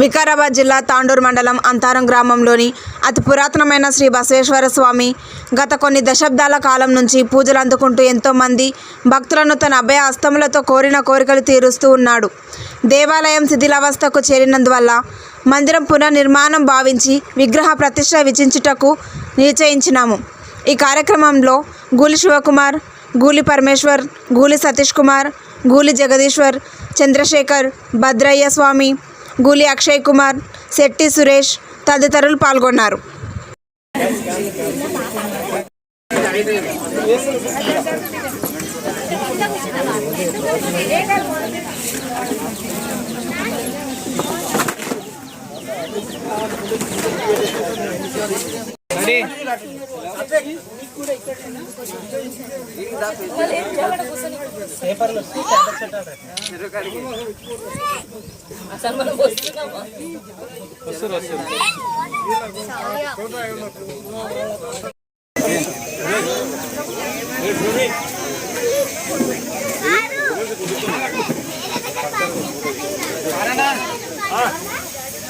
వికారాబాద్ జిల్లా తాండూరు మండలం అంతారం గ్రామంలోని అతి పురాతనమైన శ్రీ బసవేశ్వర స్వామి గత కొన్ని దశాబ్దాల కాలం నుంచి పూజలు అందుకుంటూ ఎంతోమంది భక్తులను తన అభయ హస్తములతో కోరిన కోరికలు తీరుస్తూ ఉన్నాడు. దేవాలయం శిథిలావస్థకు చేరినందువల్ల మందిరం పునర్నిర్మాణం భావించి విగ్రహ ప్రతిష్ట విచించుటకు నిశ్చయించినాము. ఈ కార్యక్రమంలో గూలి శివకుమార్ గూలి పరమేశ్వర్ గూలి సతీష్ కుమార్ గూలి జగదీశ్వర్ చంద్రశేఖర్ భద్రయ్య స్వామి గూలి అక్షయ్ కుమార్ శెట్టి సురేష్ తదితరులు పాల్గొన్నారు.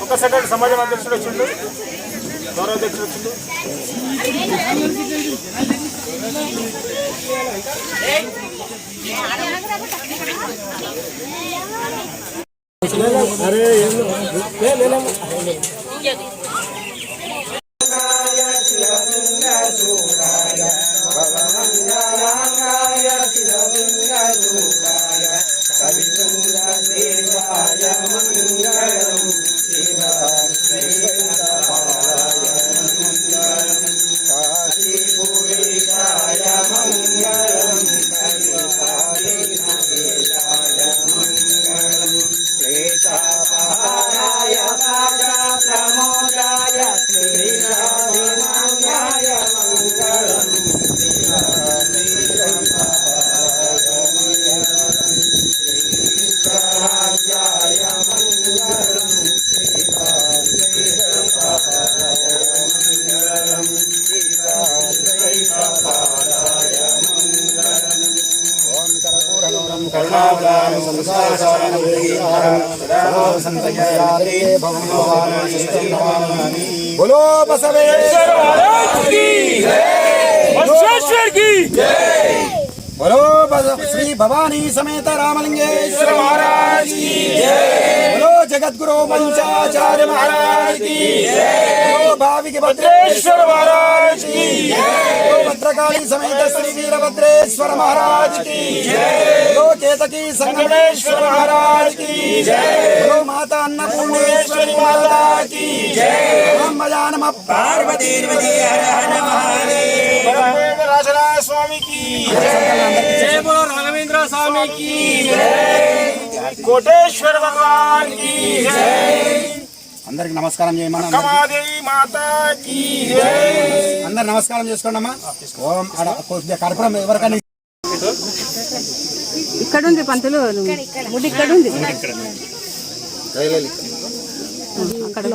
ఒక సెకండ్ సమాజం అధ్యక్షుడు వచ్చిండు. గౌరవాధ్యక్షుడు అరే Krishna Krishna కరుణావదానం సంసారసారం సంతయాత్రే భవనవానాని బోలో బసవేశ్వర మహారాజ్కి శ్రీ భవానీ సమేత రామలింగేశ్వర మహారాజ్కి गुरु पंचाचार्य महाराज की बोलो भाविक भद्रेश्वर महाराज की भद्रकाली समेत श्री वीरभद्रेश्वर महाराज की बोलो केतकी संगमेश्वर महाराज की बोलो माता अन्नपूर्णेश्वरी माता की ओम मज़ा नमः पार्वती स्वामी की जय। बोलो राघवेंद्र स्वामी की కోటేశ్వర భగవాన్ అందరికి నమస్కారం చేయమని కమాదేవి మాతాకి అందరు నమస్కారం చేసుకోండి అమ్మా ఓం కర్పూరం ఎవరికైనా ఇక్కడ ఉంది పంతులు ముడి ఇక్కడ ఉంది అక్కడ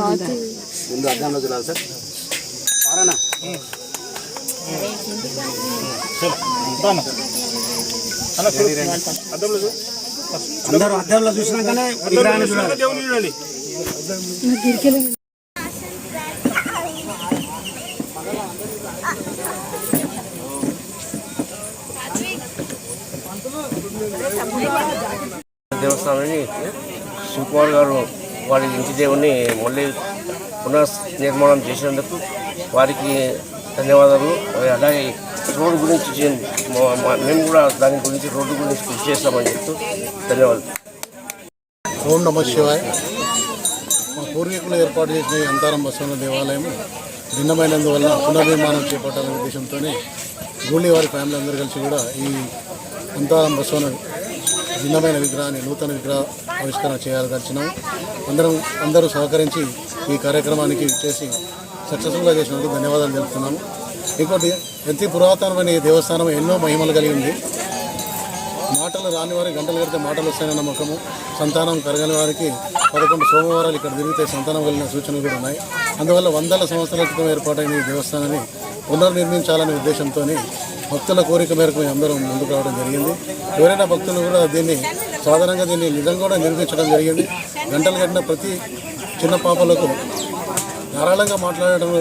ఉంది. ముందు అద్దంలో చూడాలి సార్ పారానా అందరూ అద్దంలో చూసినాకనే విగ్రహాన్ని చూడాలి. దేవస్థానాన్ని శివకుమార్ గారు వారి ఇంటి దేవుణ్ణి మళ్ళీ పునర్నిర్మాణం చేసినందుకు వారికి ధన్యవాదాలు. అలాగే రోడ్డు గురించి మేము కూడా దాని గురించి రోడ్డు గురించి కృషి చేస్తామని చెప్తూ ధన్యవాదాలు. ఓం నమ శివాయ. మా పూర్వీకులు ఏర్పాటు చేసిన అంతారం బసవన దేవాలయం భిన్నమైనందువల్ల పునర్నిర్మాణం చేపట్టాలనే ఉద్దేశంతోనే గూళ్ళి వారి ఫ్యామిలీ అందరూ కలిసి కూడా ఈ అంతారం బసవన భిన్నమైన విగ్రహాన్ని నూతన విగ్రహ ఆవిష్కరణ చేయాలదలిచినాం అందరం అందరూ సహకరించి ఈ కార్యక్రమానికి చేసి సక్సెస్ఫుల్గా చేసినందుకు ధన్యవాదాలు తెలుపుతున్నాము. ఇంకోటి ప్రతి పురాతనమైన దేవస్థానం ఎన్నో మహిమలు కలిగింది మాటలు రాని వారికి గంటలు కడితే మాటలు వస్తాయన్న నమ్మకము. సంతానం కరగని వారికి పదకొండు సోమవారాలు ఇక్కడ తిరిగితే సంతానం కలిగిన సూచనలు కూడా ఉన్నాయి. అందువల్ల వందల సంవత్సరాల క్రితం ఏర్పాటైన ఈ దేవస్థానాన్ని పునర్నిర్మించాలనే ఉద్దేశంతో భక్తుల కోరిక మేరకు మేము అందరం ముందుకు రావడం జరిగింది. ఎవరైనా భక్తులు కూడా దీన్ని సాధారణంగా దీన్ని నిజంగా కూడా నిర్మించడం జరిగింది. గంటలు కట్టిన ప్రతి చిన్న పాపలకు ధారాళంగా మాట్లాడడం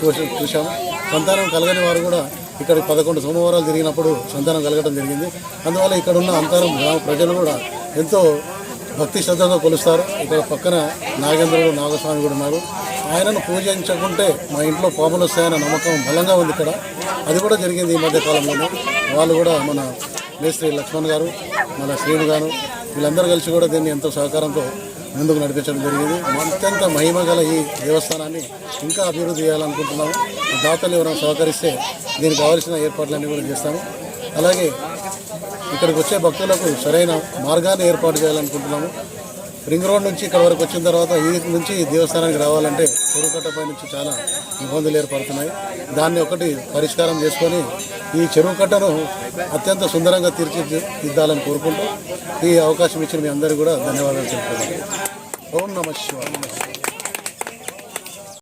చూసి చూసాము సంతానం కలగని వారు కూడా ఇక్కడ పదకొండు సోమవారాలు తిరిగినప్పుడు సంతానం కలగడం జరిగింది. అందువల్ల ఇక్కడ ఉన్న అంతరం గ్రామ ప్రజలు కూడా ఎంతో భక్తి శ్రద్ధగా కొలుస్తారు. ఇక్కడ పక్కన నాగేంద్రుడు నాగస్వామి కూడా ఉన్నారు. ఆయనను పూజించకుంటే మా ఇంట్లో పాములు వస్తాయన్న నమ్మకం బలంగా ఉంది ఇక్కడ. అది కూడా జరిగింది ఈ మధ్య కాలంలోనే. వాళ్ళు కూడా మన మేస్త్రి లక్ష్మణ్ గారు మన శ్రీను గారు వీళ్ళందరూ కలిసి కూడా దీన్ని ఎంతో సహకారంతో ముందుకు నడిపించడం జరిగింది? అత్యంత మహిమ గల ఈ దేవస్థానాన్ని ఇంకా అభివృద్ధి చేయాలనుకుంటున్నాము. దాతలు ఎవరైనా సహకరిస్తే దీనికి కావాల్సిన ఏర్పాట్లన్నీ కూడా చేస్తాము. అలాగే ఇక్కడికి వచ్చే భక్తులకు సరైన మార్గాన్ని ఏర్పాటు చేయాలనుకుంటున్నాము. రింగ్ రోడ్ నుంచి ఇక్కడ వరకు వచ్చిన తర్వాత ఈ నుంచి దేవస్థానానికి రావాలంటే చెరువుకట్టపై నుంచి చాలా ఇబ్బందులు ఏర్పడుతున్నాయి. దాన్ని ఒకటి పరిష్కారం చేసుకొని ఈ చెరువు కట్టను అత్యంత సుందరంగా తీర్చిదిద్దాలని కోరుకుంటూ ఈ అవకాశం ఇచ్చిన మీ అందరికీ కూడా ధన్యవాదాలు చెప్తున్నాను. ఓం నమ శివాయ